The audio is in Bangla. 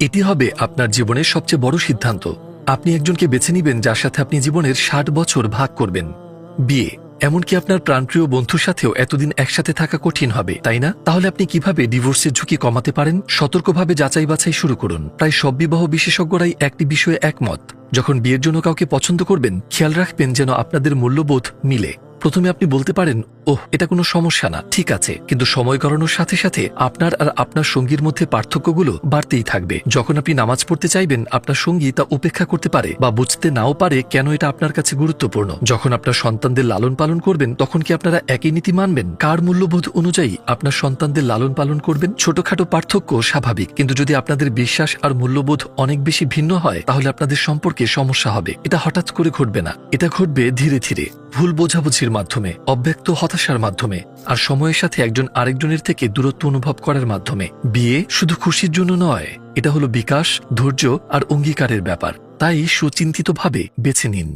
এটি হবে আপনার জীবনের সবচেয়ে বড় সিদ্ধান্ত। আপনি একজনকে বেছে নিবেন যার সাথে আপনি জীবনের ষাট বছর ভাগ করবেন। বিয়ে, এমনকি আপনার প্রাণপ্রিয় বন্ধুর সাথেও এতদিন একসাথে থাকা কঠিন হবে, তাই না? তাহলে আপনি কীভাবে ডিভোর্সের ঝুঁকি কমাতে পারেন? সতর্কভাবে যাচাই বাছাই শুরু করুন। প্রায় সব বিবাহ বিশেষজ্ঞরাই একটি বিষয়ে একমত। যখন বিয়ের জন্য কাউকে পছন্দ করবেন, খেয়াল রাখবেন যেন আপনাদের মূল্যবোধ মিলে। প্রথমে আপনি বলতে পারেন ওহ, এটা কোনো সমস্যা না। ঠিক আছে, কিন্তু সময় গড়ানোর সাথে সাথে আপনার আর আপনার সঙ্গীর মধ্যে পার্থক্যগুলো বাড়তেই থাকবে। যখন আপনি নামাজ পড়তে চাইবেন, আপনার সঙ্গী তা উপেক্ষা করতে পারে বা বুঝতে নাও পারে কেন এটা আপনার কাছে গুরুত্বপূর্ণ। যখন আপনার সন্তানদের লালন পালন করবেন, তখন কি আপনারা একই নীতি মানবেন? কার মূল্যবোধ অনুযায়ী আপনার সন্তানদের লালন পালন করবেন? ছোটখাটো পার্থক্য স্বাভাবিক, কিন্তু যদি আপনাদের বিশ্বাস আর মূল্যবোধ অনেক বেশি ভিন্ন হয়, তাহলে আপনাদের সম্পর্কে সমস্যা হবে। এটা হঠাৎ করে ঘটবে না। এটা ঘটবে ধীরে ধীরে। ভুল বোঝাবুঝির মাধ্যমে। অব্যক্ত হতাশার মাধ্যমে আর সময়ের সাথে একজন আরেকজনের থেকে দূরত্ব অনুভব করার মাধ্যমে। বিয়ে শুধু খুশির জন্য নয়, এটা হলো বিকাশ, ধৈর্য আর অঙ্গীকারের ব্যাপার। তাই সুচিন্তিতভাবে বেছে নিন।